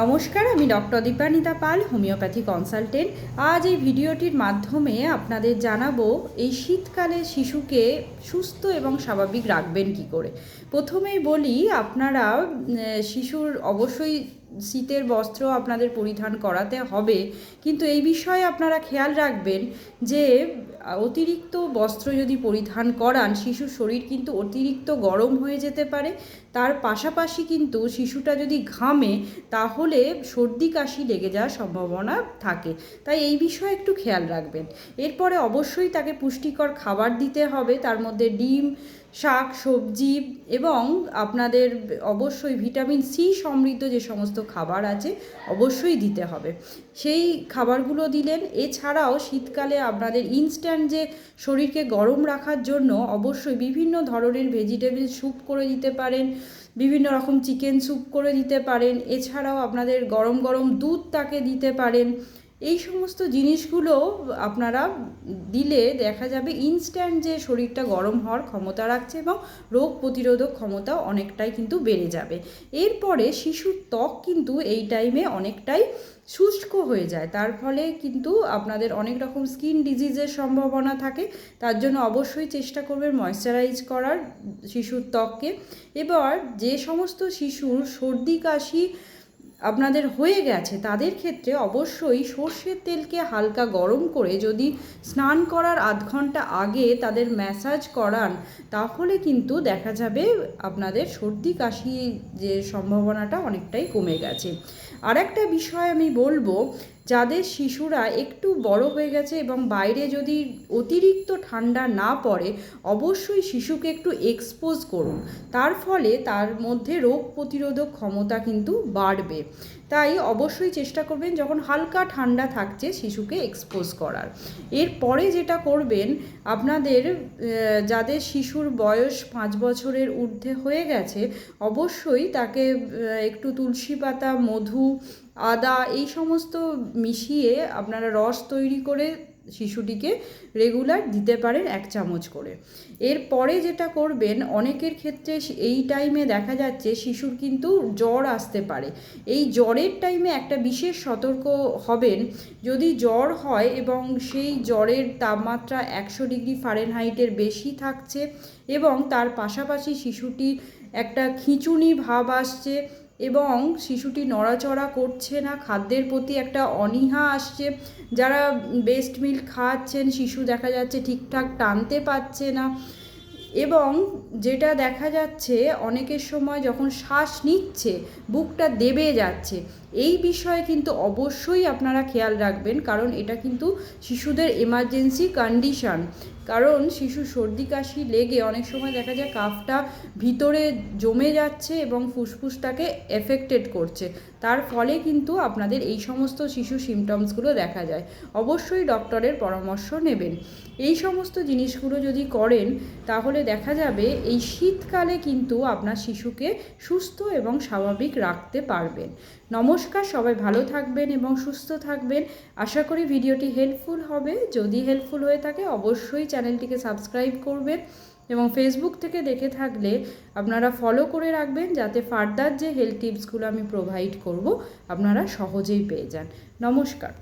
নমস্কার, আমি doctor Dipanita Pal, homeopathy consultant. আজ এই ভিডিওটির মাধ্যমে আপনাদের জানাব, এই শীতকালে শিশুকে সুস্থ এবং স্বাভাবিক রাখবেন কি করে? প্রথমেই বলি, আপনারা শিশুর অবশ্যই শীতের বস্ত্র আপনাদের পরিধান করাতে হবে। কিন্তু এই বিষয়ে আপনারা খেয়াল রাখবেন যে, অতিরিক্ত বস্ত্র যদি পরিধান করান, শিশুর শরীর কিন্তু অতিরিক্ত গরম হয়ে যেতে পারে। তার পাশাপাশি কিন্তু শিশুটা যদি ঘামে, তাহলে সর্দি কাশি লেগে যাওয়ার সম্ভাবনা থাকে। তাই এই বিষয়ে একটু খেয়াল রাখবেন। এরপরে অবশ্যই তাকে পুষ্টিকর খাবার দিতে হবে। তার মধ্যে ডিম শাক, সবজি এবং আপনাদের অবশ্যই ভিটামিন সি সমৃদ্ধ যে সমস্ত খাবার আছে অবশ্যই দিতে হবে। সেই খাবারগুলো দিলেন। এছাড়াও শীতকালে আপনাদের ইনস্ট্যান্ট যে শরীরকে গরম রাখার জন্য অবশ্যই বিভিন্ন ধরনের ভেজিটেবল স্যুপ করে দিতে পারেন, বিভিন্ন রকম চিকেন স্যুপ করে দিতে পারেন। এছাড়াও আপনাদের গরম গরম দুধ তাকে দিতে পারেন। এই সমস্ত জিনিসগুলো আপনারা দিলে দেখা যাবে ইনস্ট্যান্ট যে শরীরটা গরম হওয়ার ক্ষমতা রাখছে এবং রোগ প্রতিরোধক ক্ষমতা অনেকটাই কিন্তু বেড়ে যাবে। এরপরে শিশুর ত্বক কিন্তু এই টাইমে অনেকটাই শুষ্ক হয়ে যায়। তার ফলে কিন্তু আপনাদের অনেক রকম স্কিন ডিজিজের সম্ভাবনা থাকে। তার জন্য অবশ্যই চেষ্টা করবেন ময়শ্চারাইজ করার শিশুর ত্বককে। এবার যে সমস্ত শিশুর সর্দি, কাশি আপনাদের হয়ে গেছে। তাদের ক্ষেত্রে অবশ্যই সর্ষের তেলকে হালকা গরম করে যদি স্নান করার আধ ঘণ্টা আগে তাদের ম্যাসাজ করান, তাহলে কিন্তু দেখা যাবে আপনাদের সর্দি কাশি যে সম্ভাবনাটা অনেকটাই কমে গেছে। আর একটা বিষয় আমি বলব যাদের শিশুরা একটু বড় হয়ে গেছে এবং বাইরে যদি অতিরিক্ত ঠান্ডা না পড়ে, অবশ্যই শিশুকে একটু এক্সপোজ করুন। তার ফলে তার মধ্যে রোগ প্রতিরোধক ক্ষমতা কিন্তু বাড়বে। তাই অবশ্যই চেষ্টা করবেন যখন হালকা ঠান্ডা থাকছে শিশুকে এক্সপোজ করার। এরপরে যেটা করবেন, আপনাদের যাদের শিশুর বয়স পাঁচ বছরের ঊর্ধ্বে হয়ে গেছে, অবশ্যই তাকে একটু তুলসী পাতা, মধু, আদা এই সমস্ত মিশিয়ে আপনারা রস তৈরি করে শিশুটিকে রেগুলার দিতে পারেন এক চামচ করে। এরপরে যেটা করবেন, অনেকের ক্ষেত্রে এই টাইমে দেখা যাচ্ছে শিশুর কিন্তু জ্বর আসতে পারে। এই জ্বরের টাইমে একটা বিশেষ সতর্ক হবেন, যদি জ্বর হয় এবং সেই জ্বরের তাপমাত্রা একশো ডিগ্রি ফারেনহাইটের বেশি থাকছে এবং তার পাশাপাশি শিশুটি একটা খিঁচুনি ভাব আসছে এবং শিশুটি নড়াচড়া করছে না, খাদ্যের প্রতি একটা অনীহা আসছে। যারা বেস্ট মিল খাওয়াচ্ছেন শিশু দেখা যাচ্ছে ঠিকঠাক টানতে পারছে না। এবং যেটা দেখা যাচ্ছে, অনেকের সময় যখন শ্বাস নিচ্ছে, বুকটা দেবে যাচ্ছে। এই বিষয়ে কিন্তু অবশ্যই আপনারা খেয়াল রাখবেন, কারণ এটা কিন্তু শিশুদের এমার্জেন্সি কন্ডিশন কারণ শিশু সর্দি কাশি লেগে অনেক সময় দেখা যায় কাফটা ভিতরে জমে যাচ্ছে এবং ফুসফুসটাকে এফেক্টেড করছে। তার ফলে কিন্তু আপনাদের এই সমস্ত শিশু সিমটমসগুলো দেখা যায়। অবশ্যই ডক্টরের পরামর্শ নেবেন। এই সমস্ত জিনিসগুলো যদি করেন, তাহলে দেখা যাবে এই শীতকালে কিন্তু আপনার শিশুকে সুস্থ এবং স্বাভাবিক রাখতে পারবেন। নমস্কার, সবাই ভালো থাকবেন এবং সুস্থ থাকবেন। আশা করি ভিডিওটি হেল্পফুল হবে। যদি হেল্পফুল হয়ে থাকে, অবশ্যই চ্যানেলটিকে সাবস্ক্রাইব করবেন এবং ফেসবুক থেকে দেখে থাকলে আপনারা ফলো করে রাখবেন, যাতে ফার্দার যে হেলথ টিপসগুলো আমি প্রোভাইড করব, আপনারা সহজেই পেয়ে যান। নমস্কার।